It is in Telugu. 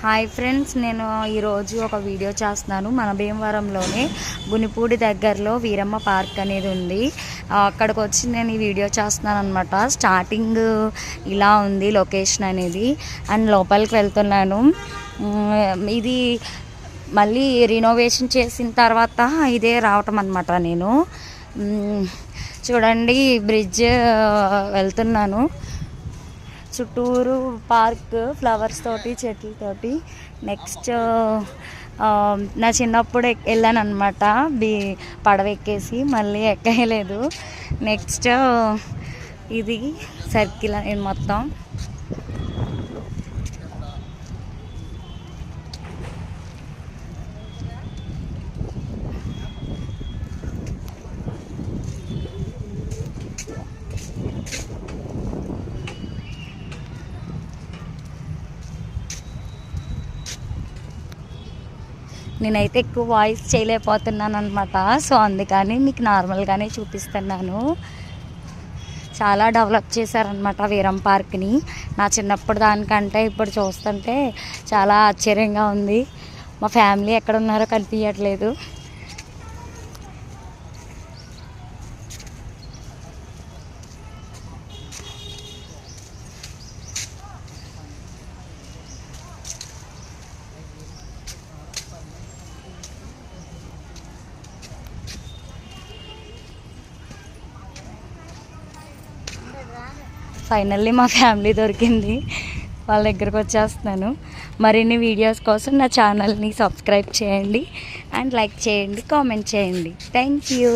హాయ్ ఫ్రెండ్స్ నేను ఈరోజు ఒక వీడియో చేస్తున్నాను. మన భీమవరంలోనే గునిపూడి దగ్గరలో వీరమ్మ పార్క్ అనేది ఉంది. అక్కడికి వచ్చి నేను ఈ వీడియో చేస్తున్నాను అనమాట స్టార్టింగ్ ఇలా ఉంది లొకేషన్ అనేది. అండ్ లోపలికి వెళ్తున్నాను. ఇది మళ్ళీ రినోవేషన్ చేసిన తర్వాత ఇదే రావటం అనమాట నేను. చూడండి బ్రిడ్జ్ వెళ్తున్నాను. చుట్టూరు పార్క్ ఫ్లవర్స్ తోటి చెట్లతోటి నెక్స్ట్ నా చిన్నప్పుడు వెళ్ళాను అనమాట బీ పడవ ఎక్కేసి మళ్ళీ ఎక్కలేదు. నెక్స్ట్ ఇది సర్కిల్ మొత్తం. నేనైతే ఎక్కువ వాయిస్ చేయలేకపోతున్నాను అనమాట సో అందుకని మీకు నార్మల్గానే చూపిస్తున్నాను. చాలా డెవలప్ చేశారనమాట వీరం పార్క్ని. నా చిన్నప్పుడు దానికంటే ఇప్పుడు చూస్తుంటే చాలా ఆశ్చర్యంగా ఉంది. మా ఫ్యామిలీ ఎక్కడ ఉన్నారో కనిపించట్లేదు ఫైనల్లీ మా ఫ్యామిలీ దొరికింది. వాళ్ళ దగ్గరకు వచ్చేస్తున్నాను. మరిన్ని వీడియోస్ కోసం నా ఛానల్ని సబ్స్క్రైబ్ చేయండి. అండ్ లైక్ చేయండి కామెంట్ చేయండి. Thank you.